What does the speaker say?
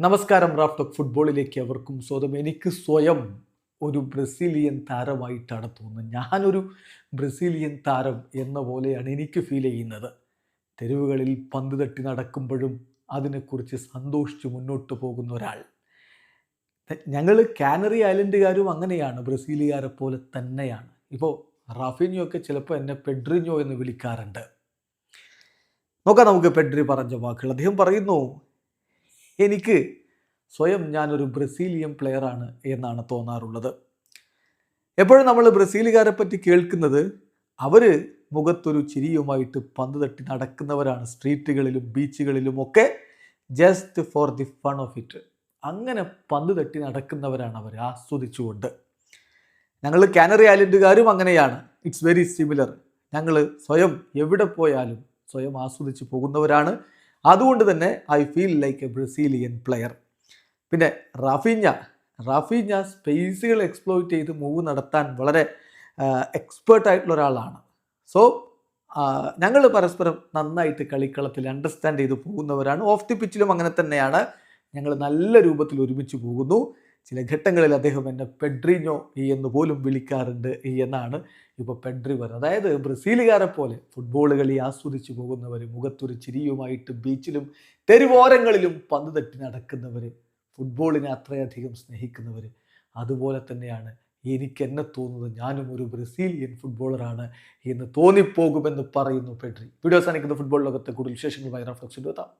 നമസ്കാരം റാഫ്റ്റോക്ക് ഫുട്ബോളിലേക്ക് അവർക്കും സ്വതം എനിക്ക് സ്വയം ഒരു ബ്രസീലിയൻ താരമായിട്ടാണ് തോന്നുന്നത്. ഞാനൊരു ബ്രസീലിയൻ താരം എന്ന പോലെയാണ് എനിക്ക് ഫീൽ ചെയ്യുന്നത്. തെരുവുകളിൽ പന്ത് തട്ടി നടക്കുമ്പോഴും അതിനെക്കുറിച്ച് സന്തോഷിച്ച് മുന്നോട്ട് പോകുന്ന ഒരാൾ. ഞങ്ങൾ കാനറി ഐലൻഡുകാരും അങ്ങനെയാണ്. ബ്രസീലുകാരെ പോലെ തന്നെയാണ്. ഇപ്പോൾ റാഫിനിയോ ഒക്കെ ചിലപ്പോൾ എന്നെ പെഡ്രിഞ്ഞോ എന്ന് വിളിക്കാറുണ്ട്. നോക്കാം നമുക്ക് പെഡ്രി പറഞ്ഞ വാക്കുകൾ. അദ്ദേഹം പറയുന്നു എനിക്ക് സ്വയം ഞാനൊരു ബ്രസീലിയൻ പ്ലെയറാണ് എന്നാണ് തോന്നാറുള്ളത്. എപ്പോഴും നമ്മൾ ബ്രസീലുകാരെ പറ്റി കേൾക്കുന്നത് അവർ മുഖത്തൊരു ചിരിയുമായിട്ട് പന്ത് തട്ടി നടക്കുന്നവരാണ് സ്ട്രീറ്റുകളിലും ബീച്ചുകളിലും ഒക്കെ just for the fun of it അങ്ങനെ പന്ത് തട്ടി നടക്കുന്നവരാണ് അവർ ആസ്വദിച്ചുകൊണ്ട്. ഞങ്ങൾ കാനറി ഐലൻഡുകാരും അങ്ങനെയാണ്. ഇറ്റ്സ് വെരി സിമിലർ ഞങ്ങൾ സ്വയം എവിടെ പോയാലും സ്വയം ആസ്വദിച്ച് പോകുന്നവരാണ്. അതുകൊണ്ട് തന്നെ I feel like a Brazilian player പിന്നെ റാഫീഞ്ഞ റാഫീഞ്ഞ സ്പേസുകൾ എക്സ്പ്ലോയിറ്റ് ചെയ്ത് മൂവ് നടത്താൻ വളരെ എക്സ്പേർട്ടായിട്ടുള്ള ഒരാളാണ്. സോ ഞങ്ങൾ പരസ്പരം നന്നായിട്ട് കളിക്കളത്തിൽ അണ്ടർസ്റ്റാൻഡ് ചെയ്ത് പോകുന്നവരാണ്. ഓഫ് ദി പിച്ചിലും അങ്ങനെ തന്നെയാണ്. ഞങ്ങൾ നല്ല രൂപത്തിൽ ഒരുമിച്ച് പോകുന്നു. ചില ഘട്ടങ്ങളിൽ അദ്ദേഹം എന്നെ പെഡ്രിഞ്ഞോ എന്ന് പോലും വിളിക്കാറുണ്ട് എന്നാണ് ഇപ്പോൾ പെഡ്രി പറഞ്ഞത്. അതായത് ബ്രസീലുകാരെ പോലെ ഫുട്ബോൾ കളി ആസ്വദിച്ചു പോകുന്നവർ മുഖത്തൊരു ചിരിയുമായിട്ട് ബീച്ചിലും തെരുവോരങ്ങളിലും പന്ത് തട്ടി നടക്കുന്നവർ ഫുട്ബോളിനെ അത്രയധികം സ്നേഹിക്കുന്നവർ അതുപോലെ തന്നെയാണ് എനിക്ക് എന്നെ തോന്നുന്നത് ഞാനും ഒരു ബ്രസീലിയൻ ഫുട്ബോളറാണ് എന്ന് തോന്നിപ്പോകുമെന്ന് പറയുന്നു പെഡ്രി. വീഡിയോ സാധിക്കുന്ന ഫുട്ബോൾ ലോകത്തെ കൂടുതൽ വിശേഷങ്ങളുമായി റഫ്ലക്സ് എത്താം.